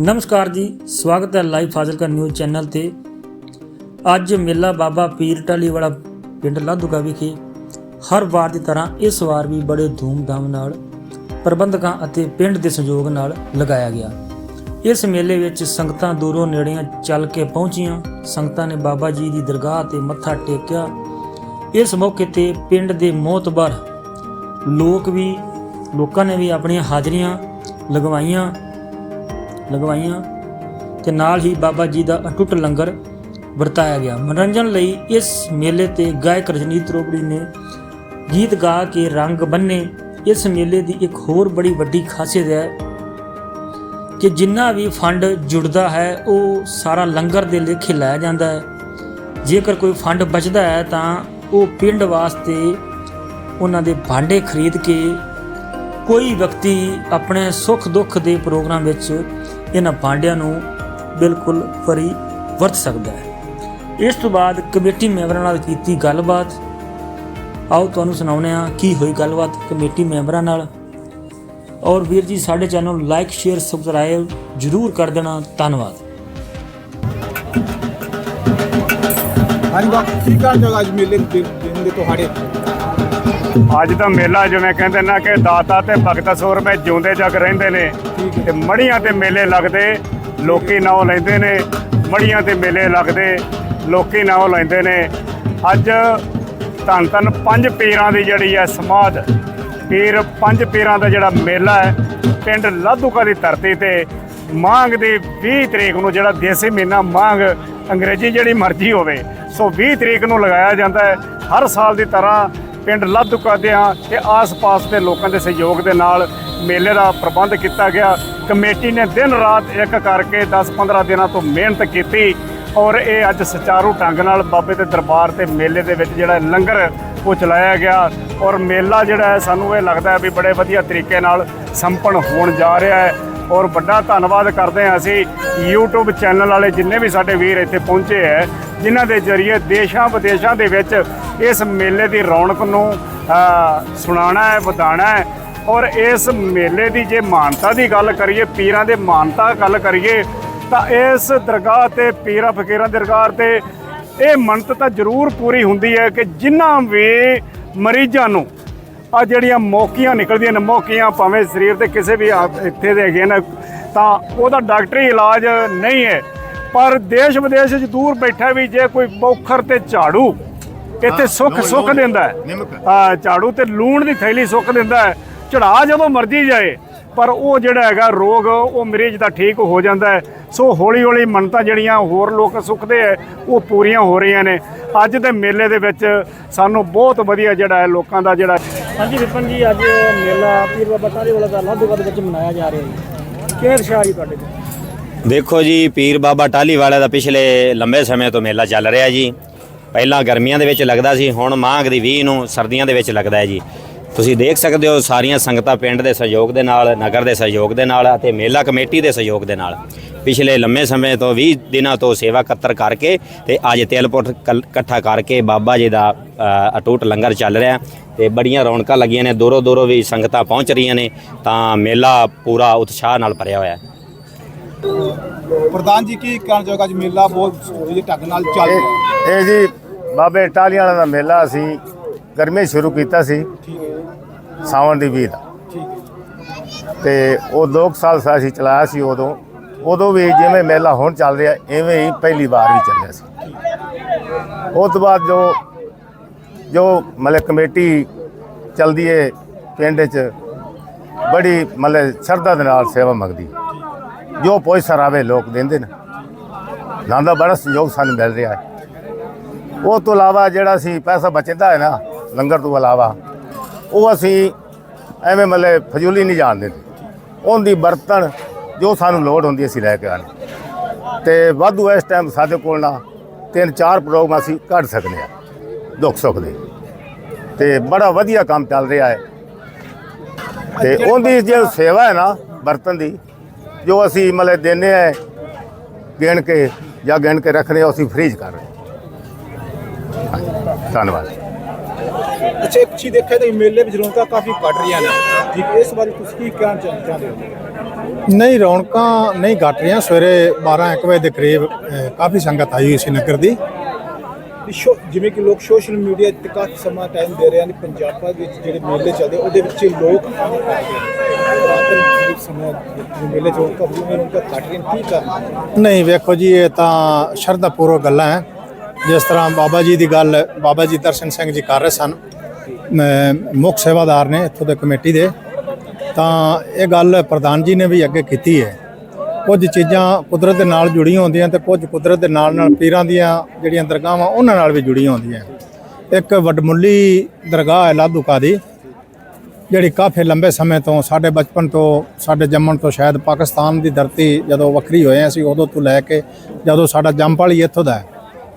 ਨਮਸਕਾਰ ਜੀ, ਸਵਾਗਤ ਹੈ ਲਾਈਵ ਫਾਜ਼ਿਲਕਾ ਨਿਊਜ਼ ਚੈਨਲ ਤੇ। ਅੱਜ ਮੇਲਾ ਬਾਬਾ ਪੀਰ ਟਾਲੀ ਵਾਲਾ ਪਿੰਡ ਲਾਧੂਗਾ ਵਿਖੇ ਹਰ ਵਾਰ ਦੀ ਤਰ੍ਹਾਂ ਇਸ ਵਾਰ ਵੀ ਬੜੇ ਧੂਮ-ਧਾਮ ਨਾਲ ਪ੍ਰਬੰਧਕਾਂ ਅਤੇ ਪਿੰਡ ਦੇ ਸਹਿਯੋਗ ਨਾਲ ਲਗਾਇਆ ਗਿਆ। ਇਸ ਮੇਲੇ ਵਿੱਚ ਸੰਗਤਾਂ ਦੂਰੋਂ ਨੇੜਿਆਂ ਚੱਲ ਕੇ ਪਹੁੰਚੀਆਂ। ਸੰਗਤਾਂ ਨੇ ਬਾਬਾ ਜੀ ਦੀ ਦਰਗਾਹ ਤੇ ਮੱਥਾ ਟੇਕਿਆ। ਇਸ ਮੌਕੇ ਤੇ ਪਿੰਡ ਦੇ ਮੋਤਬਰ ਲੋਕ ਵੀ, ਲੋਕਾਂ ਨੇ ਵੀ ਆਪਣੀਆਂ ਹਾਜ਼ਰੀਆਂ ਲਗਵਾਈਆਂ। ਲਗਵਾਈਆਂ ਤੇ ਨਾਲ ਹੀ ਬਾਬਾ ਜੀ ਦਾ ਅਟੁੱਟ ਲੰਗਰ ਵਰਤਾਇਆ ਗਿਆ। ਮਨੋਰੰਜਨ ਲਈ ਇਸ ਮੇਲੇ ਤੇ ਗਾਇਕ ਰਜਨੀਤ ਰੋਬੜੀ ਨੇ ਗੀਤ ਗਾ ਕੇ ਰੰਗ ਬੰਨੇ। ਇਸ ਮੇਲੇ ਦੀ ਇੱਕ ਹੋਰ ਬੜੀ ਵੱਡੀ ਖਾਸੀਅਤ ਹੈ ਕਿ ਜਿੰਨਾ ਵੀ ਫੰਡ ਜੁੜਦਾ ਹੈ, ਉਹ ਸਾਰਾ ਲੰਗਰ ਦੇ ਲੇਖੇ ਲਾਇਆ ਜਾਂਦਾ ਹੈ। ਜੇਕਰ ਕੋਈ ਫੰਡ ਬਚਦਾ ਹੈ, ਤਾਂ ਉਹ ਪਿੰਡ ਵਾਸਤੇ ਉਹਨਾਂ ਦੇ ਭਾਂਡੇ ਖਰੀਦ ਕੇ ਕੋਈ ਵਿਅਕਤੀ ਆਪਣੇ ਸੁੱਖ ਦੁੱਖ ਦੇ ਪ੍ਰੋਗਰਾਮ ਵਿੱਚ ਇਹਨਾਂ ਭਾਂਡਿਆਂ ਨੂੰ ਬਿਲਕੁਲ ਫਰੀ ਵਰਤ ਸਕਦਾ ਹੈ। ਇਸ ਤੋਂ ਬਾਅਦ ਕਮੇਟੀ ਮੈਂਬਰਾਂ ਨਾਲ ਕੀਤੀ ਗੱਲਬਾਤ। ਆਓ ਤੁਹਾਨੂੰ ਸੁਣਾਉਂਦੇ ਹਾਂ ਕੀ ਹੋਈ ਗੱਲਬਾਤ ਕਮੇਟੀ ਮੈਂਬਰਾਂ ਨਾਲ। ਔਰ ਵੀਰ ਜੀ, ਸਾਡੇ ਚੈਨਲ ਨੂੰ ਲਾਈਕ, ਸ਼ੇਅਰ, ਸਬਸਕ੍ਰਾਈਬ ਜਰੂਰ ਕਰ ਦੇਣਾ। ਧੰਨਵਾਦ। ਹਾਂਜੀ, ਬਾਕੀ ਕੀ ਕਰਨ ਅੱਜ ਮੇਲੇ ਦਿਨ ਦੇ ਤੁਹਾਡੇ। ਅੱਜ ਦਾ ਮੇਲਾ ਜਿਵੇਂ ਕਹਿੰਦੇ ਨਾ ਕਿ ਦਾਤਾ ਤੇ ਭਗਤ ਸੂਰ ਵਿੱਚ ਜਿਉਂਦੇ ਜਗ ਰਹਿੰਦੇ ਨੇ। ਠੀਕ ਤੇ ਮੜੀਆਂ ਤੇ ਮੇਲੇ ਲੱਗਦੇ, ਲੋਕੀ ਨਾਮ ਲੈਂਦੇ ਨੇ। ਮੜੀਆਂ ਤੇ ਮੇਲੇ ਲੱਗਦੇ, ਲੋਕੀ ਨਾਮ ਲੈਂਦੇ ਨੇ। ਅੱਜ ਧੰਨ ਧੰਨ ਪੰਜ ਪੀਰਾਂ ਦੀ ਜਿਹੜੀ ਹੈ ਸਮਾਧ, ਪੀਰ ਪੰਜ ਪੀਰਾਂ ਦਾ ਜਿਹੜਾ ਮੇਲਾ ਹੈ, ਪਿੰਡ ਲਾਧੂਕਾ ਦੀ ਧਰਤੀ ਤੇ ਮਾਂਗ ਦੀ 20 ਤਰੀਕ ਨੂੰ ਜਿਹੜਾ ਦੇਸੀ ਮਹੀਨਾ ਮਾਂਗ ਅੰਗਰੇਜ਼ੀ ਜਿਹੜੀ ਮਰਜ਼ੀ ਹੋਵੇ, ਸੋ 20 ਤਰੀਕ ਨੂੰ ਲਗਾਇਆ ਜਾਂਦਾ ਹੈ। ਹਰ ਸਾਲ ਦੀ ਤਰ੍ਹਾਂ ਪਿੰਡ ਲਾਧੂਕਾ ਦੇ ਤੇ ਆਸ-ਪਾਸ ਦੇ ਲੋਕਾਂ ਦੇ ਸਹਿਯੋਗ ਦੇ ਨਾਲ ਮੇਲੇ ਦਾ ਪ੍ਰਬੰਧ ਕੀਤਾ ਗਿਆ। ਕਮੇਟੀ ਨੇ ਦਿਨ ਰਾਤ ਇੱਕ ਕਰਕੇ 10-15 ਦਿਨਾਂ ਤੋਂ ਮਿਹਨਤ ਕੀਤੀ ਔਰ ਇਹ ਅੱਜ ਸੁਚਾਰੂ ਢੰਗ ਨਾਲ ਬਾਬੇ ਦੇ ਦਰਬਾਰ ਤੇ ਮੇਲੇ ਦੇ ਵਿੱਚ ਜਿਹੜਾ ਲੰਗਰ ਉਹ ਚਲਾਇਆ ਗਿਆ ਔਰ ਮੇਲਾ ਜਿਹੜਾ ਹੈ, ਸਾਨੂੰ ਇਹ ਲੱਗਦਾ ਹੈ ਵੀ ਬੜੇ ਵਧੀਆ ਤਰੀਕੇ ਨਾਲ ਸੰਪन्न ਹੋਣ ਜਾ ਰਿਹਾ ਹੈ। ਔਰ ਵੱਡਾ ਧੰਨਵਾਦ ਕਰਦੇ ਹਾਂ ਅਸੀਂ YouTube ਚੈਨਲ ਵਾਲੇ ਜਿੰਨੇ ਵੀ ਸਾਡੇ ਵੀਰ ਇੱਥੇ ਪਹੁੰਚੇ ਹੈ ਜਿਨ੍ਹਾਂ ਦੇ ਜ਼ਰੀਏ ਦੇਸ਼ਾਂ ਵਿਦੇਸ਼ਾਂ ਦੇ ਵਿੱਚ ਇਸ ਮੇਲੇ ਦੀ ਰੌਣਕ ਨੂੰ ਅ, ਸੁਣਾਉਣਾ ਹੈ ਵਧਾਉਣਾ ਹੈ। ਔਰ ਇਸ ਮੇਲੇ ਦੀ ਜੇ ਮਾਨਤਾ ਦੀ ਗੱਲ ਕਰੀਏ ਪੀਰਾਂ ਦੇ ਮਾਨਤਾ ਗੱਲ ਕਰੀਏ ਤਾਂ ਇਸ ਦਰਗਾਹ ਤੇ ਪੀਰਾਂ ਫਕੀਰਾਂ ਦੀ ਦਰਗਾਹ ਤੇ ਇਹ ਮੰਨਤ ਤਾਂ ਜ਼ਰੂਰ ਪੂਰੀ ਹੁੰਦੀ ਹੈ ਕਿ ਜਿਨ੍ਹਾਂ ਵੀ ਮਰੀਜ਼ਾਂ ਨੂੰ ਆ ਜਿਹੜੀਆਂ ਮੌਕੀਆਂ ਨਿਕਲਦੀਆਂ ਨੇ ਮੌਕੀਆਂ ਭਾਵੇਂ ਸਰੀਰ ਦੇ ਕਿਸੇ ਵੀ ਇੱਥੇ ਦੇ ਹੈਗੇ ਨੇ ਤਾਂ ਉਹਦਾ ਡਾਕਟਰੀ ਇਲਾਜ ਨਹੀਂ ਹੈ। ਪਰ ਦੇਸ਼ ਵਿਦੇਸ਼ 'ਚ ਦੂਰ ਬੈਠਾ ਵੀ ਜੇ ਕੋਈ ਬੌਖਰ ਤੇ ਝਾੜੂ ਇੱਥੇ ਸੁੱਖ ਸੁੱਖ ਦਿੰਦਾ ਹੈ। ਆ ਝਾੜੂ ਤੇ ਲੂਣ ਦੀ ਥੈਲੀ ਸੁੱਖ ਦਿੰਦਾ ਹੈ। ਚੜਾ ਜਦੋਂ ਮਰਜ਼ੀ ਜਾਏ ਪਰ ਉਹ ਜਿਹੜਾ ਹੈਗਾ ਰੋਗ ਉਹ ਮਰੀਜ਼ ਦਾ ਠੀਕ ਹੋ ਜਾਂਦਾ ਹੈ। ਸੋ ਹੌਲੀ ਹੌਲੀ ਮੰਨਤਾਂ ਜਿਹੜੀਆਂ ਹੋਰ ਲੋਕ ਸੁੱਖਦੇ ਹੈ ਉਹ ਪੂਰੀਆਂ ਹੋ ਰਹੀਆਂ ਨੇ। ਅੱਜ ਦੇ ਮੇਲੇ ਦੇ ਵਿੱਚ ਸਾਨੂੰ ਬਹੁਤ ਵਧੀਆ ਜਿਹੜਾ ਹੈ ਲੋਕਾਂ ਦਾ ਜਿਹੜਾ ਹਾਂਜੀ ਵਿਪਨ ਜੀ, ਅੱਜ ਮੇਲਾ ਪੀਰ ਬਾਬਾ ਟਾਲੀ ਵਾਲਾ ਦਾ ਲਾਧੂਗਾ ਦੇ ਵਿੱਚ ਮਨਾਇਆ ਜਾ ਰਿਹਾ ਹੈ ਕਿਹੜੇ ਉਤਸ਼ਾਹ ਜੀ ਤੁਹਾਡੇ ਕੋਲ ਦੇਖੋ ਜੀ, ਪੀਰ ਬਾਬਾ ਟਾਹਲੀ ਵਾਲੇ ਦਾ ਪਿਛਲੇ ਲੰਬੇ ਸਮੇਂ ਤੋਂ ਮੇਲਾ ਚੱਲ ਰਿਹਾ ਜੀ। ਪਹਿਲਾਂ ਗਰਮੀਆਂ ਦੇ ਵਿੱਚ ਲੱਗਦਾ ਸੀ, ਹੁਣ ਮਾਘ ਦੀ 20 ਨੂੰ ਸਰਦੀਆਂ ਦੇ ਵਿੱਚ ਲੱਗਦਾ ਹੈ ਜੀ। ਤੁਸੀਂ ਦੇਖ ਸਕਦੇ ਹੋ ਸਾਰੀਆਂ ਸੰਗਤਾਂ ਪਿੰਡ ਦੇ ਸਹਿਯੋਗ ਦੇ ਨਾਲ ਨਗਰ ਦੇ ਸਹਿਯੋਗ ਦੇ ਨਾਲ ਅਤੇ ਮੇਲਾ ਕਮੇਟੀ ਦੇ ਸਹਿਯੋਗ ਦੇ ਨਾਲ। ਪਿਛਲੇ ਲੰਮੇ ਸਮੇਂ ਤੋਂ 20 ਦਿਨਾਂ ਤੋਂ ਸੇਵਾ ਇਕੱਤਰ ਕਰਕੇ ਤੇ ਅੱਜ ਤਿਲਪੁੱਟ ਕਲ- ਇਕੱਠਾ ਕਰਕੇ ਬਾਬਾ ਜੀ ਦਾ ਅ, ਅਟੁੱਟ ਲੰਗਰ ਚੱਲ ਰਿਹਾ ਤੇ ਬੜੀਆਂ ਰੌਣਕਾਂ ਲੱਗੀਆਂ ਨੇ ਦੂਰੋਂ ਦੂਰੋਂ ਵੀ ਸੰਗਤਾਂ ਪਹੁੰਚ ਰਹੀਆਂ ਨੇ ਤਾਂ ਮੇਲਾ ਪੂਰਾ ਉਤਸ਼ਾਹ ਨਾਲ ਭਰਿਆ ਹੋਇਆ ਹੈ। ਪ੍ਰਧਾਨ ਜੀ ਕੀ ਕਰਨ ਜੋਗਾ ਅੱਜ ਮੇਲਾ ਬਹੁਤ ਜਿਹੇ ਢੰਗ ਨਾਲ ਚੱਲ ਰਿਹਾ ਇਹ ਜੀ ਬਾਬੇ ਟਾਹਲੀਆਂ ਵਾਲਾ ਦਾ ਮੇਲਾ ਅਸੀਂ ਗਰਮੀ ਸ਼ੁਰੂ ਕੀਤਾ ਸੀ, ਸਾਵਣ ਦੀ 20 ਦਾ ਠੀਕ ਹੈ ਤੇ ਉਹ 2 ਸਾਲ ਸਾ ਅਸੀਂ ਚਲਾਇਆ ਸੀ ਉਦੋਂ। ਉਦੋਂ ਵੀ ਜਿਵੇਂ ਮੇਲਾ ਹੁਣ ਚੱਲ ਰਿਹਾ ਐਵੇਂ ਹੀ ਪਹਿਲੀ ਵਾਰ ਵੀ ਚੱਲਿਆ ਸੀ। ਉਸ ਤੋਂ ਬਾਅਦ ਜੋ ਜੋ ਮਤਲਬ ਕਮੇਟੀ ਚੱਲਦੀ ਏ ਪਿੰਡ 'ਚ, ਬੜੀ ਮਤਲਬ ਸ਼ਰਧਾ ਦੇ ਨਾਲ ਸੇਵਾ ਮੰਗਦੀ। ਜੋ ਪੁੱਛ ਰਾਵੇ ਲੋਕ ਦਿੰਦੇ ਨੇ। ਨਾਲ ਦਾ ਬੜਾ ਸਹਿਯੋਗ ਸਾਨੂੰ ਮਿਲ ਰਿਹਾ ਹੈ। ਉਹ ਤੋਂ ਇਲਾਵਾ ਜਿਹੜਾ ਸੀ ਪੈਸਾ ਬਚਦਾ ਹੈ ਨਾ ਲੰਗਰ ਤੋਂ ਇਲਾਵਾ ਉਹ ਅਸੀਂ ਐਵੇਂ ਮਤਲਬ ਫਜ਼ੂਲੀ ਨਹੀਂ ਜਾਣ ਦਿੰਦੇ। ਉਹਦੀ ਬਰਤਨ ਜੋ ਸਾਨੂੰ ਲੋੜ ਹੁੰਦੀ ਅਸੀਂ ਲੈ ਕੇ ਆਉਂਦੇ। ਤੇ ਵਾਧੂ ਇਸ ਟਾਈਮ ਸਾਡੇ ਕੋਲ ਨਾ ਤਿੰਨ ਚਾਰ ਪ੍ਰੋਗਰਾਮ ਅਸੀਂ ਕੱਢ ਸਕਦੇ ਆ ਦੁੱਖ ਸੁੱਖ ਦੇ। ਤੇ ਬੜਾ ਵਧੀਆ ਕੰਮ ਚੱਲ ਰਿਹਾ ਹੈ। ਤੇ ਉਹਦੀ ਜੋ ਸੇਵਾ ਹੈ ਨਾ ਬਰਤਨ ਦੀ ਜੋ ਅਸੀਂ ਮਤਲਬ ਦਿੰਦੇ ਆ ਗਿਣ ਕੇ ਜਾਂ ਗਿਣ ਕੇ ਰੱਖਦੇ ਹਾਂ ਅਸੀਂ ਫ੍ਰੀਜ ਕਰ ਰਹੇ ਧੰਨਵਾਦ। ਅੱਛਾ ਚੀਜ਼ ਦੇਖਿਆ ਤਾਂ ਮੇਲੇ ਵਿੱਚ ਰੌਣਕਾਂ ਕਾਫੀ ਘਟ ਰਹੀਆਂ ਨੇ। ਜੀ ਇਸ ਬਾਰੇ ਤੁਸੀਂ ਕੀ ਕਹਿਣਾ ਚਾਹ- ਚਾਹੁੰਦੇ ਹੋ? ਨਹੀਂ ਰੌਣਕਾਂ ਨਹੀਂ ਘਟ ਰਹੀਆਂ। ਸਵੇਰੇ 12 1 ਵਜੇ ਦੇ ਕਰੀਬ ਕਾਫੀ ਸੰਗਤ ਆਈ ਹੋਈ ਸੀ ਨਗਰ ਦੀ। ਜਿਵੇਂ ਕਿ ਲੋਕ ਸੋਸ਼ਲ ਮੀਡੀਆ ਤੇ ਕਾਫੀ ਸਮਾਂ ਟਾਈਮ ਦੇ ਰਹੇ ਹਨ ਪੰਜਾਬ ਵਿੱਚ ਜਿਹੜੇ ਮੇਲੇ ਚੱਲਦੇ ਉਹਦੇ ਵਿੱਚ ਲੋਕ ਆਮ ਮੇਲੇ ਘਟ ਕੀ ਕਰਨਾ ਨਹੀਂ ਵੇਖੋ ਜੀ ਇਹ ਤਾਂ ਸ਼ਰਧਾ ਪੂਰਵਕ ਗੱਲਾਂ ਹੈ। ਜਿਸ ਤਰ੍ਹਾਂ ਬਾਬਾ ਜੀ ਦੀ ਗੱਲ ਬਾਬਾ ਜੀ ਦਰਸ਼ਨ ਸਿੰਘ ਜੀ ਕਰ ਰਹੇ ਸਨ ਮੁੱਖ ਸੇਵਾਦਾਰ ਨੇ ਇੱਥੋਂ ਦੇ ਕਮੇਟੀ ਦੇ। ਤਾਂ ਇਹ ਗੱਲ ਪ੍ਰਧਾਨ ਜੀ ਨੇ ਵੀ ਅੱਗੇ ਕੀਤੀ ਹੈ। ਕੁਝ ਚੀਜ਼ਾਂ ਕੁਦਰਤ ਦੇ ਨਾਲ ਜੁੜੀਆਂ ਹੁੰਦੀਆਂ ਤੇ ਕੁਝ ਕੁਦਰਤ ਦੇ ਨਾਲ ਨਾਲ ਪੀਰਾਂ ਦੀਆਂ ਜਿਹੜੀਆਂ ਦਰਗਾਹਾਂ ਉਹਨਾਂ ਨਾਲ ਵੀ ਜੁੜੀਆਂ ਹੁੰਦੀਆਂ। ਇੱਕ ਵੱਡਮੁੱਲੀ ਦਰਗਾਹ ਹੈ ਲਾਧੂਕਾ ਦੀ, ਜਿਹੜੀ ਕਾਫੀ ਲੰਬੇ ਸਮੇਂ ਤੋਂ ਸਾਡੇ ਬਚਪਨ ਤੋਂ, ਸਾਡੇ ਜੰਮਣ ਤੋਂ ਸ਼ਾਇਦ ਪਾਕਿਸਤਾਨ ਦੀ ਧਰਤੀ ਜਦੋਂ ਵੱਖਰੀ ਹੋਏ ਅਸੀਂ ਉਦੋਂ ਤੋਂ ਲੈ ਕੇ ਜਦੋਂ ਸਾਡਾ ਜੰਮਪਲ ਹੀ ਇੱਥੋਂ ਦਾ ਹੈ।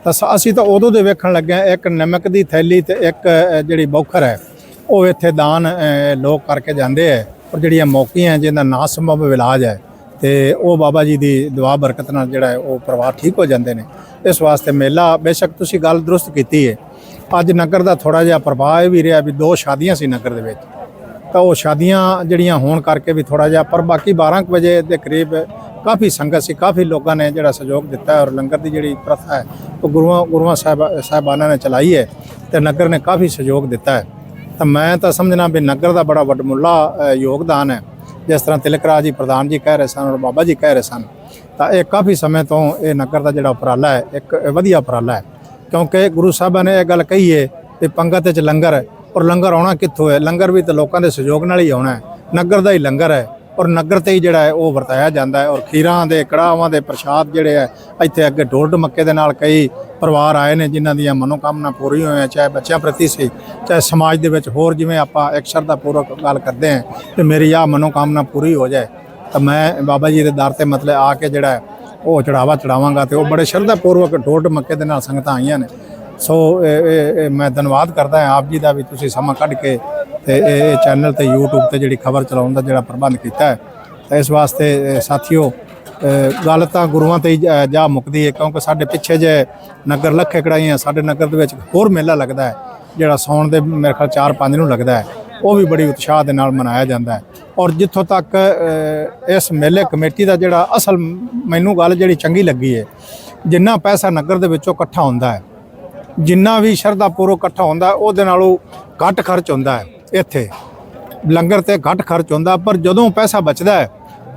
ਤਾਂ ਸ- ਅਸੀਂ ਤਾਂ ਉਦੋਂ ਦੇ ਵੇਖਣ ਲੱਗੇ ਹਾਂ, ਇੱਕ ਨਮਕ ਦੀ ਥੈਲੀ ਤੇ ਇੱਕ ਜਿਹੜੀ ਬੌਖਰ ਹੈ ਉਹ ਇੱਥੇ ਦਾਨ ਲੋਕ ਕਰਕੇ ਜਾਂਦੇ ਹੈ ਪਰ ਜਿਹੜੀਆਂ ਮੌਕੀਆਂ ਜਿਹਦਾ ਨਾ ਸੰਭਵ ਇਲਾਜ ਹੈ ਤੇ ਉਹ ਬਾਬਾ ਜੀ ਦੀ ਦੁਆ ਬਰਕਤ ਨਾਲ ਜਿਹੜਾ ਉਹ ਪਰਿਵਾਰ ਠੀਕ ਹੋ ਜਾਂਦੇ ਨੇ। ਇਸ ਵਾਸਤੇ ਮੇਲਾ ਬੇਸ਼ੱਕ ਤੁਸੀਂ ਗੱਲ ਦਰੁਸਤ ਕੀਤੀ ਹੈ ਅੱਜ ਨਗਰ ਦਾ ਥੋੜਾ ਜਿਹਾ ਪ੍ਰਭਾਵ ਇਹ ਵੀ ਰਿਹਾ ਵੀ ਦੋ ਸ਼ਾਦੀਆਂ ਸੀ ਨਗਰ ਦੇ ਵਿੱਚ। ਤਾਂ ਉਹ ਸ਼ਾਦੀਆਂ ਜਿਹੜੀਆਂ ਹੋਣ ਕਰਕੇ ਵੀ ਥੋੜਾ ਜਿਹਾ, ਪਰ ਬਾਕੀ 12 ਕੁ ਵਜੇ ਦੇ ਕਰੀਬ ਕਾਫੀ ਸੰਗਤ ਸੀ, ਕਾਫੀ ਲੋਕਾਂ ਨੇ ਜਿਹੜਾ ਸਹਿਯੋਗ ਦਿੱਤਾ ਹੈ ਔਰ ਲੰਗਰ ਦੀ ਜਿਹੜੀ ਪ੍ਰਥਾ ਹੈ, ਉਹ ਗੁਰੂਆਂ ਗੁਰੂਆਂ ਸਾਹਿਬ, ਸਾਹਿਬਾਨਾਂ ਨੇ ਚਲਾਈ ਹੈ ਤੇ ਨਗਰ ਨੇ ਕਾਫੀ ਸਹਿਯੋਗ ਦਿੱਤਾ ਹੈ। ਤਾਂ ਮੈਂ ਤਾਂ ਸਮਝਣਾ ਵੀ ਨਗਰ ਦਾ ਬੜਾ ਵੱਡਮੁੱਲਾ ਯੋਗਦਾਨ ਹੈ। ਜਿਸ ਤਰ੍ਹਾਂ ਤਿਲਕ ਰਾਜ ਜੀ ਪ੍ਰਧਾਨ ਜੀ ਕਹਿ ਰਹੇ ਸਨ ਔਰ ਬਾਬਾ ਜੀ ਕਹਿ ਰਹੇ ਸਨ, ਤਾਂ ਇਹ ਕਾਫੀ ਸਮੇਂ ਤੋਂ ਇਹ ਨਗਰ ਦਾ ਜਿਹੜਾ ਉਪਰਾਲਾ ਹੈ, ਇੱਕ ਵਧੀਆ ਉਪਰਾਲਾ ਹੈ। ਕਿਉਂਕਿ ਗੁਰੂ ਸਾਹਿਬਾਂ ਨੇ ਇਹ ਗੱਲ ਕਹੀ ਹੈ ਕਿ ਪੰਗਤ ਵਿੱਚ ਲੰਗਰ ਔਰ ਲੰਗਰ ਆਉਣਾ ਕਿੱਥੋਂ ਹੈ? ਲੰਗਰ ਵੀ ਤਾਂ ਲੋਕਾਂ ਦੇ ਸਹਿਯੋਗ ਨਾਲ ਹੀ ਆਉਣਾ ਹੈ। ਨਗਰ ਦਾ ਹੀ ਲੰਗਰ ਹੈ ਔਰ ਨਗਰ ਤੇ ਹੀ ਜਿਹੜਾ ਹੈ ਉਹ ਵਰਤਾਇਆ ਜਾਂਦਾ ਹੈ ਔਰ ਖੀਰਾਂ ਦੇ ਕੜਾਵਾਂ ਦੇ ਪ੍ਰਸ਼ਾਦ ਜਿਹੜੇ ਹੈ, ਇੱਥੇ ਅੱਗੇ ਢੋਲ ਢਮੱਕੇ ਦੇ ਨਾਲ ਕਈ ਪਰਿਵਾਰ ਆਏ ਨੇ ਜਿਨ੍ਹਾਂ ਦੀਆਂ ਮਨੋਕਾਮਨਾ ਪੂਰੀ ਹੋਈਆਂ, ਚਾਹੇ ਬੱਚਿਆਂ ਪ੍ਰਤੀ ਸੀ, ਚਾਹੇ ਸਮਾਜ ਦੇ ਵਿੱਚ ਹੋਰ ਜਿਵੇਂ ਆਪਾਂ ਇੱਕ ਸ਼ਰਧਾ ਪੂਰਵਕ ਗੱਲ ਕਰਦੇ ਹਾਂ ਕਿ ਮੇਰੀ ਆਹ ਮਨੋਕਾਮਨਾ ਪੂਰੀ ਹੋ ਜਾਏ, ਤਾਂ ਮੈਂ ਬਾਬਾ ਜੀ ਦੇ ਦਰ ਤੇ ਮਤਲਬ ਆ ਕੇ ਜਿਹੜਾ ਉਹ ਚੜਾਵਾ ਚੜਾਵਾਂਗਾ ਤੇ ਉਹ ਬੜੇ ਸ਼ਰਧਾ ਪੂਰਵਕ ਢੋਲ ਢਮੱਕੇ ਦੇ ਨਾਲ ਸੰਗਤਾਂ ਆਈਆਂ ਨੇ। ਸੋ ਇਹ- ਇਹ ਮੈਂ ਧੰਨਵਾਦ ਕਰਦਾ ਹਾਂ ਆਪ ਜੀ ਦਾ ਵੀ ਤੁਸੀਂ ਸਮਾਂ ਕੱਢ ਕੇ ਤੇ ਇਹ ਇਹ ਚੈਨਲ ਤੇ YouTube ਤੇ ਜਿਹੜੀ ਖਬਰ ਚਲਾਉਣ ਦਾ ਜਿਹੜਾ ਪ੍ਰਬੰਧ ਕੀਤਾ ਹੈ। ਤਾਂ ਇਸ ਵਾਸਤੇ ਸਾਥੀਓ ਗੱਲ ਤਾਂ ਗੁਰੂਆਂ ਤੇ ਹੀ ਜਾ- ਜਾ ਮੁੱਕਦੀ ਹੈ ਕਿਉਂਕਿ ਸਾਡੇ ਪਿੱਛੇ ਜੇ ਨਗਰ ਲੱਖੇ ਕੜਾਈਆਂ ਸਾਡੇ ਨਗਰ ਦੇ ਵਿੱਚ ਹੋਰ ਮੇਲਾ ਲੱਗਦਾ ਹੈ, ਜਿਹੜਾ ਸੌਣ ਦੇ ਮੇਰੇ ਖਿਆਲ 4-5 ਨੂੰ ਲੱਗਦਾ ਹੈ, ਉਹ ਵੀ ਬੜੀ ਉਤਸ਼ਾਹ ਦੇ ਨਾਲ ਮਨਾਇਆ ਜਾਂਦਾ ਹੈ। ਔਰ ਜਿੱਥੋਂ ਤੱਕ ਇਸ ਮੇਲੇ ਕਮੇਟੀ ਦਾ ਜਿਹੜਾ ਅਸਲ ਮੈਨੂੰ ਗੱਲ ਜਿਹੜੀ ਚੰਗੀ ਲੱਗੀ ਹੈ, ਜਿੰਨਾ ਪੈਸਾ ਨਗਰ ਦੇ ਵਿੱਚੋਂ ਇਕੱਠਾ ਹੁੰਦਾ ਹੈ ਜਿੰਨਾ ਵੀ ਸ਼ਰਧਾ ਪੂਰਵਕ ਇਕੱਠਾ ਹੁੰਦਾ ਉਹਦੇ ਨਾਲੋਂ ਘੱਟ ਖਰਚ ਹੁੰਦਾ ਹੈ ਇੱਥੇ। ਲੰਗਰ ਤੇ ਘੱਟ ਖਰਚ ਹੁੰਦਾ ਪਰ ਜਦੋਂ ਪੈਸਾ ਬਚਦਾ ਹੈ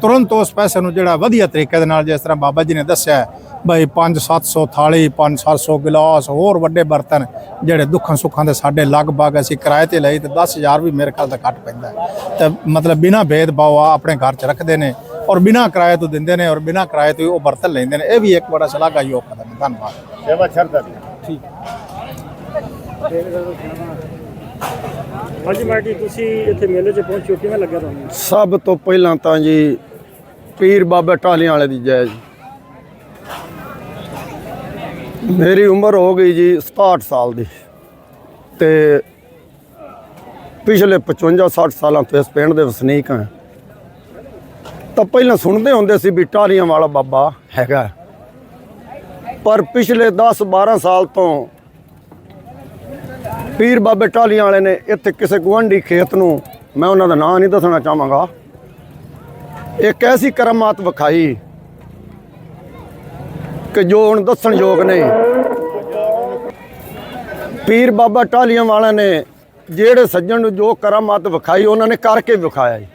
ਤੁਰੰਤ ਉਸ ਪੈਸੇ ਨੂੰ ਜਿਹੜਾ ਵਧੀਆ ਤਰੀਕੇ ਦੇ ਨਾਲ ਜਿਸ ਤਰ੍ਹਾਂ ਬਾਬਾ ਜੀ ਨੇ ਦੱਸਿਆ ਹੈ, ਬਈ 5-700 ਥਾਲੀ 5-700 ਗਿਲਾਸ ਹੋਰ ਵੱਡੇ ਬਰਤਨ ਜਿਹੜੇ ਦੁੱਖਾਂ ਸੁੱਖਾਂ ਦੇ ਸਾਡੇ ਲਗਭਗ ਅਸੀਂ ਕਿਰਾਏ ਤੇ ਲਈ ਤੇ 10000 ਵੀ ਮੇਰੇ ਖਿਆਲ ਦਾ ਘੱਟ ਪੈਂਦਾ ਹੈ। ਤੇ ਮਤਲਬ ਬਿਨਾ ਭੇਦਭਾਵ ਆ ਆਪਣੇ ਘਰ 'ਚ ਰੱਖਦੇ ਨੇ ਔਰ ਬਿਨਾ ਕਿਰਾਏ ਤੋਂ ਦਿੰਦੇ ਨੇ ਔਰ ਬਿਨਾ ਕਿਰਾਏ ਤੋਂ ਹੀ ਉਹ ਬਰਤਨ ਲੈਂਦੇ ਨੇ। ਇਹ ਵੀ ਇੱਕ ਬੜਾ ਸ਼ਲਾਘਾਯੋਗ ਕਦਮ ਧੰਨਵਾਦ। ਸੇਵਾ ਸ਼ਰਧਾ ਦੀ ਹਾਂਜੀ ਮਾਟੀ ਤੁਸੀਂ ਇੱਥੇ ਮੇਲੇ 'ਚ ਪਹੁੰਚੋ ਕਿਵੇਂ ਲੱਗਿਆ ਤੁਹਾਨੂੰ? ਸਭ ਤੋਂ ਪਹਿਲਾਂ ਤਾਂ ਜੀ ਪੀਰ ਬਾਬਾ ਟਾਲੀਆਂ ਵਾਲੇ ਦੀ ਜੈ ਜੀ। ਮੇਰੀ ਉਮਰ ਹੋ ਗਈ ਜੀ 67 ਸਾਲ ਦੀ। ਤੇ ਪਿਛਲੇ 55 60 ਸਾਲਾਂ ਤੋਂ ਇਸ ਪਿੰਡ ਦੇ ਵਸਨੀਕ ਹਾਂ। ਤਾਂ ਪਹਿਲਾਂ ਸੁਣਦੇ ਹੁੰਦੇ ਸੀ ਵੀ ਟਾਲੀਆਂ ਵਾਲਾ ਬਾਬਾ ਹੈਗਾ। ਪਰ ਪਿਛਲੇ 10 12 ਸਾਲ ਤੋਂ ਪੀਰ ਬਾਬੇ ਟਾਲੀਆਂ ਵਾਲੇ ਨੇ ਇੱਥੇ ਕਿਸੇ ਗੁਆਂਢੀ ਖੇਤ ਨੂੰ, ਮੈਂ ਉਹਨਾਂ ਦਾ ਨਾਂ ਨਹੀਂ ਦੱਸਣਾ ਚਾਹਾਂਗਾ। ਇੱਕ ਐਸੀ ਕਰਮਾਤ ਵਿਖਾਈ ਕਿ ਜੋ ਹੁਣ ਦੱਸਣ ਯੋਗ ਨਹੀਂ। ਪੀਰ ਬਾਬਾ ਟਾਲੀਆਂ ਵਾਲਿਆਂ ਨੇ ਜਿਹੜੇ ਸੱਜਣ ਨੂੰ ਜੋ ਕਰਮਾਤ ਵਿਖਾਈ, ਉਹਨਾਂ ਨੇ ਕਰਕੇ ਵਿਖਾਇਆ ਜੀ।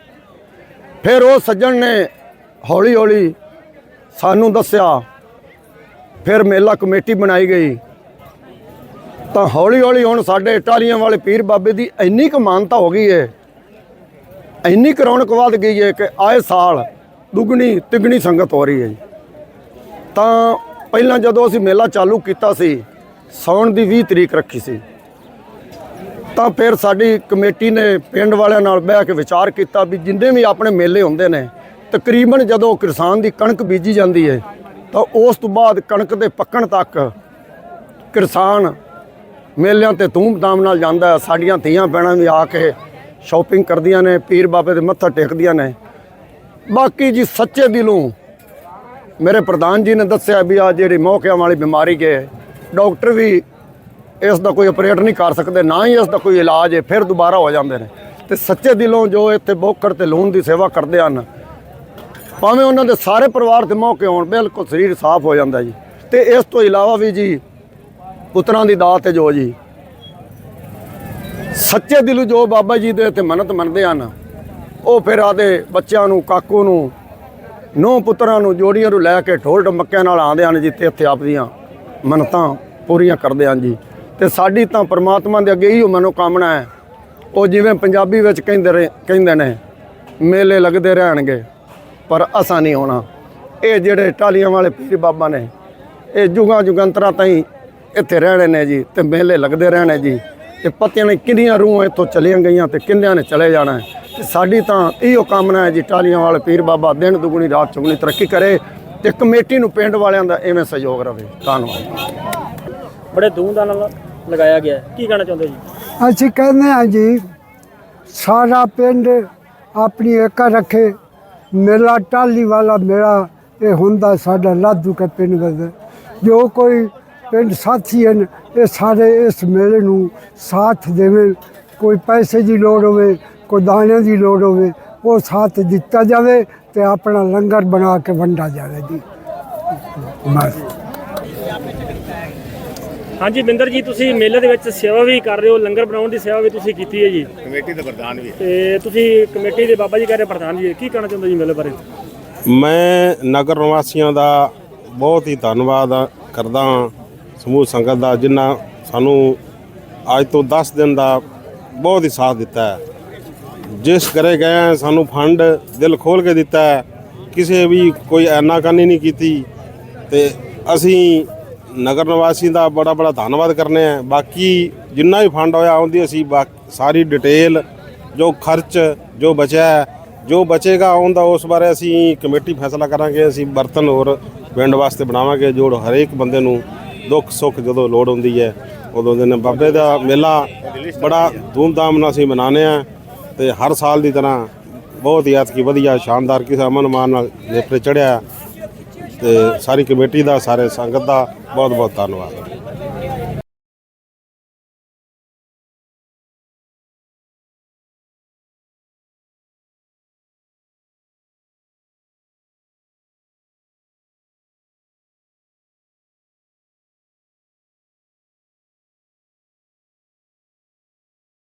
ਫਿਰ ਉਹ ਸੱਜਣ ਨੇ ਹੌਲੀ ਹੌਲੀ ਸਾਨੂੰ ਦੱਸਿਆ ਫਿਰ ਮੇਲਾ ਕਮੇਟੀ ਬਣਾਈ ਗਈ। ਤਾਂ ਹੌਲੀ ਹੌਲੀ ਹੁਣ ਸਾਡੇ ਟਾਲੀਆਂ ਵਾਲੇ ਪੀਰ ਬਾਬੇ ਦੀ ਇੰਨੀ ਕੁ ਮਾਨਤਾ ਹੋ ਗਈ ਹੈ ਇੰਨੀ ਕੁ ਰੌਣਕ ਵੱਧ ਗਈ ਹੈ ਕਿ ਆਏ ਸਾਲ ਦੁੱਗਣੀ, ਤਿੱਗਣੀ ਸੰਗਤ ਹੋ ਰਹੀ ਹੈ ਤਾਂ ਪਹਿਲਾਂ ਜਦੋਂ ਅਸੀਂ ਮੇਲਾ ਚਾਲੂ ਕੀਤਾ ਸੀ ਸਾਉਣ ਦੀ 20 ਤਰੀਕ ਰੱਖੀ ਸੀ। ਤਾਂ ਫਿਰ ਸਾਡੀ ਕਮੇਟੀ ਨੇ ਪਿੰਡ ਵਾਲਿਆਂ ਨਾਲ ਬਹਿ ਕੇ ਵਿਚਾਰ ਕੀਤਾ ਵੀ ਜਿੰਨੇ ਵੀ ਆਪਣੇ ਮੇਲੇ ਹੁੰਦੇ ਨੇ, ਤਕਰੀਬਨ ਜਦੋਂ ਕਿਸਾਨ ਦੀ ਕਣਕ ਬੀਜੀ ਜਾਂਦੀ ਹੈ ਤਾਂ ਉਸ ਤੋਂ ਬਾਅਦ ਕਣਕ ਦੇ ਪੱਕਣ ਤੱਕ ਕਿਸਾਨ ਮੇਲਿਆਂ ਤੇ ਧੂਮ-ਧਾਮ ਨਾਲ ਜਾਂਦਾ ਸਾਡੀਆਂ ਧੀਆਂ ਭੈਣਾਂ ਵੀ ਆ ਕੇ ਸ਼ਾਪਿੰਗ ਕਰਦੀਆਂ ਨੇ, ਪੀਰ ਬਾਬੇ ਦੇ ਮੱਥਾ ਟੇਕਦੀਆਂ ਨੇ। ਬਾਕੀ ਜੀ ਸੱਚੇ ਦਿਲੋਂ ਮੇਰੇ ਪ੍ਰਧਾਨ ਜੀ ਨੇ ਦੱਸਿਆ ਵੀ ਆ ਜਿਹੜੀ ਮੌਕਿਆਂ ਵਾਲੀ ਬਿਮਾਰੀ ਕੇ ਡਾਕਟਰ ਵੀ ਇਸ ਦਾ ਕੋਈ ਆਪਰੇਟ ਨਹੀਂ ਕਰ ਸਕਦੇ, ਨਾ ਹੀ ਇਸ ਦਾ ਕੋਈ ਇਲਾਜ ਹੈ, ਫਿਰ ਦੁਬਾਰਾ ਹੋ ਜਾਂਦੇ ਨੇ। ਤੇ ਸੱਚੇ ਦਿਲੋਂ ਜੋ ਇੱਥੇ ਬੋਕੜ ਤੇ ਲੂਣ ਦੀ ਸੇਵਾ ਕਰਦੇ ਹਨ ਭਾਵੇਂ ਉਹਨਾਂ ਦੇ ਸਾਰੇ ਪਰਿਵਾਰ ਦੇ ਮੌਕੇ ਹੋਣ, ਬਿਲਕੁਲ ਸਰੀਰ ਸਾਫ਼ ਹੋ ਜਾਂਦਾ ਜੀ। ਤੇ ਇਸ ਤੋਂ ਇਲਾਵਾ ਵੀ ਜੀ, ਪੁੱਤਰਾਂ ਦੀ ਦਾਤ ਹੈ ਜੋ ਜੀ, ਸੱਚੇ ਦਿਲੋਂ ਜੋ ਬਾਬਾ ਜੀ ਦੇ ਤੇ ਮੰਨਤ ਮੰਨਦੇ ਹਨ, ਉਹ ਫਿਰ ਆਦੇ ਬੱਚਿਆਂ ਨੂੰ, ਕਾਕੂ ਨੂੰ, ਨੌ ਪੁੱਤਰਾਂ ਨੂੰ, ਜੋੜੀਆਂ ਨੂੰ ਲੈ ਕੇ ਢੋਲ ਢਮੱਕਿਆਂ ਨਾਲ ਆਉਂਦੇ ਹਨ ਜੀ ਤੇ ਇੱਥੇ ਆਪਦੀਆਂ ਮੰਨਤਾਂ ਪੂਰੀਆਂ ਕਰਦੇ ਹਨ ਜੀ। ਤੇ ਸਾਡੀ ਤਾਂ ਪ੍ਰਮਾਤਮਾ ਦੇ ਅੱਗੇ ਇਹੋ ਮਨੋਕਾਮਨਾ ਹੈ। ਉਹ ਜਿਵੇਂ ਪੰਜਾਬੀ ਵਿੱਚ ਕਹਿੰਦੇ ਰਹੇ, ਕਹਿੰਦੇ ਨੇ, ਮੇਲੇ ਲੱਗਦੇ ਰਹਿਣਗੇ। ਪਰ ਅਸਾਂ ਨਹੀਂ ਹੋਣਾ ਇਹ ਜਿਹੜੇ ਟਾਲੀਆਂ ਵਾਲੇ ਪੀਰ ਬਾਬਾ ਨੇ ਇਹ ਜੁਗਾਂ ਜੁਗੰਤਰਾਂ ਤਾਈਂ ਇੱਥੇ ਰਹਿਣੇ ਨੇ ਜੀ ਤੇ ਮੇਲੇ ਲੱਗਦੇ ਰਹਿਣੇ ਜੀ। ਤੇ ਪਤਿਆਂ ਨੇ ਕਿੰਨੀਆਂ ਰੂਹਾਂ ਇੱਥੋਂ ਚਲੀਆਂ ਗਈਆਂ ਤੇ ਕਿੰਨਿਆਂ ਨੇ ਚਲੇ ਜਾਣਾ ਹੈ। ਤੇ ਸਾਡੀ ਤਾਂ ਇਹੋ ਕਾਮਨਾ ਹੈ ਜੀ ਟਾਲੀਆਂ ਵਾਲੇ ਪੀਰ ਬਾਬਾ ਦਿਨ ਦੁਗਣੀ ਰਾਤ ਚੁਗਣੀ ਤਰੱਕੀ ਕਰੇ ਤੇ ਕਮੇਟੀ ਨੂੰ ਪਿੰਡ ਵਾਲਿਆਂ ਦਾ ਐਵੇਂ ਸਹਿਯੋਗ ਰਵੇ। ਧੰਨਵਾਦ। ਬੜੇ ਧੂਮਧਾਮ ਨਾਲ ਲਗਾਇਆ ਗਿਆ। ਕੀ ਕਹਿਣਾ ਚਾਹੁੰਦੇ ਜੀ? ਅਸੀਂ ਕਹਿੰਦੇ ਹਾਂ ਜੀ ਸਾਰਾ ਪਿੰਡ ਆਪਣੀ ਏਕਾ ਰੱਖੇ। ਮੇਲਾ ਟਾਲੀ ਵਾਲਾ ਮੇਲਾ ਇਹ ਹੁੰਦਾ ਸਾਡਾ ਲਾਧੂ ਕੇ ਪਿੰਡ ਵਿੱਚ ਜੋ ਕੋਈ ਪਿੰਡ ਸਾਥੀ ਹਨ, ਇਹ ਸਾਰੇ ਇਸ ਮੇਲੇ ਨੂੰ ਸਾਥ ਦੇਵੇ। ਕੋਈ ਪੈਸੇ ਦੀ ਲੋੜ ਹੋਵੇ, ਕੋਈ ਦਾਣਿਆਂ ਦੀ ਲੋੜ ਹੋਵੇ, ਉਹ ਸਾਥ ਦਿੱਤਾ ਜਾਵੇ ਤੇ ਆਪਣਾ ਲੰਗਰ ਬਣਾ ਕੇ ਵੰਡਾ ਜਾਵੇ ਜੀ। ਬਸ। ਹਾਂਜੀ ਬਿੰਦਰ ਜੀ ਤੁਸੀਂ ਮੇਲੇ ਦੇ ਵਿੱਚ ਸੇਵਾ ਵੀ ਕਰ ਰਹੇ ਹੋ ਲੰਗਰ ਬਣਾਉਣ ਦੀ ਸੇਵਾ ਵੀ ਤੁਸੀਂ ਕੀਤੀ ਹੈ ਜੀ। ਕਮੇਟੀ ਦਾ ਪ੍ਰਧਾਨ ਵੀ ਤੇ ਤੁਸੀਂ ਕਮੇਟੀ ਦੇ ਬਾਬਾ ਜੀ ਕਹਿ ਰਹੇ ਪ੍ਰਧਾਨ ਜੀ ਕੀ ਕਹਿਣਾ ਚਾਹੁੰਦੇ ਜੀ ਮੇਲੇ ਬਾਰੇ? ਮੈਂ ਨਗਰ ਨਿਵਾਸੀਆਂ ਦਾ ਬਹੁਤ ਹੀ ਧੰਨਵਾਦ ਕਰਦਾ ਹਾਂ ਸਮੂਹ ਸੰਗਤ ਦਾ ਜਿਨ੍ਹਾਂ ਸਾਨੂੰ ਅੱਜ ਤੋਂ 10 ਦਿਨ ਦਾ ਬਹੁਤ ਹੀ ਸਾਥ ਦਿੱਤਾ ਹੈ। ਜਿਸ ਕਰੇ ਗਏ ਸਾਨੂੰ ਫੰਡ ਦਿਲ ਖੋਲ ਕੇ ਦਿੱਤਾ ਹੈ। ਕਿਸੇ ਵੀ ਕੋਈ ਐਨਾਕਾਨੀ ਨਹੀਂ ਕੀਤੀ ਤੇ ਅਸੀਂ ਨਗਰ ਨਿਵਾਸੀ ਦਾ ਬੜਾ ਬੜਾ ਧੰਨਵਾਦ ਕਰਨੇ ਆ। ਬਾਕੀ ਜਿੰਨਾ ਵੀ ਫੰਡ ਹੋਇਆ ਉਹਦੀ ਅਸੀਂ ਬਾਕ- ਸਾਰੀ ਡਿਟੇਲ, ਜੋ ਖਰਚ, ਜੋ ਬਚਿਆ ਜੋ ਬਚੇਗਾ ਉਹਦਾ ਉਸ ਬਾਰੇ ਅਸੀਂ ਕਮੇਟੀ ਫੈਸਲਾ ਕਰਾਂਗੇ, ਅਸੀਂ ਬਰਤਨ ਹੋਰ ਪਿੰਡ ਵਾਸਤੇ ਬਣਾਵਾਂਗੇ, ਜੋ ਹਰੇਕ ਬੰਦੇ ਨੂੰ ਦੁੱਖ ਸੁੱਖ ਜਦੋਂ ਲੋੜ ਹੁੰਦੀ ਹੈ, ਉਦੋਂ ਦਿਨ ਬਾਬੇ ਦਾ ਮੇਲਾ ਬੜਾ ਧੂਮਧਾਮ ਨਾਲ ਅਸੀਂ ਮਨਾਉਂਦੇ ਆ ਤੇ ਹਰ ਸਾਲ ਦੀ ਤਰ੍ਹਾਂ ਬਹੁਤ ਹੀ ਐਤਕੀ ਵਧੀਆ, ਸ਼ਾਨਦਾਰ, ਕਿਸੇ ਅਮਨ ਮਾਨ ਨਾਲ ਨੇਪਰੇ ਚੜਿਆ ਤੇ ਸਾਰੀ ਕਮੇਟੀ ਦਾ ਸਾਰੇ ਸੰਗਤ ਦਾ ਬਹੁਤ ਬਹੁਤ ਧੰਨਵਾਦ।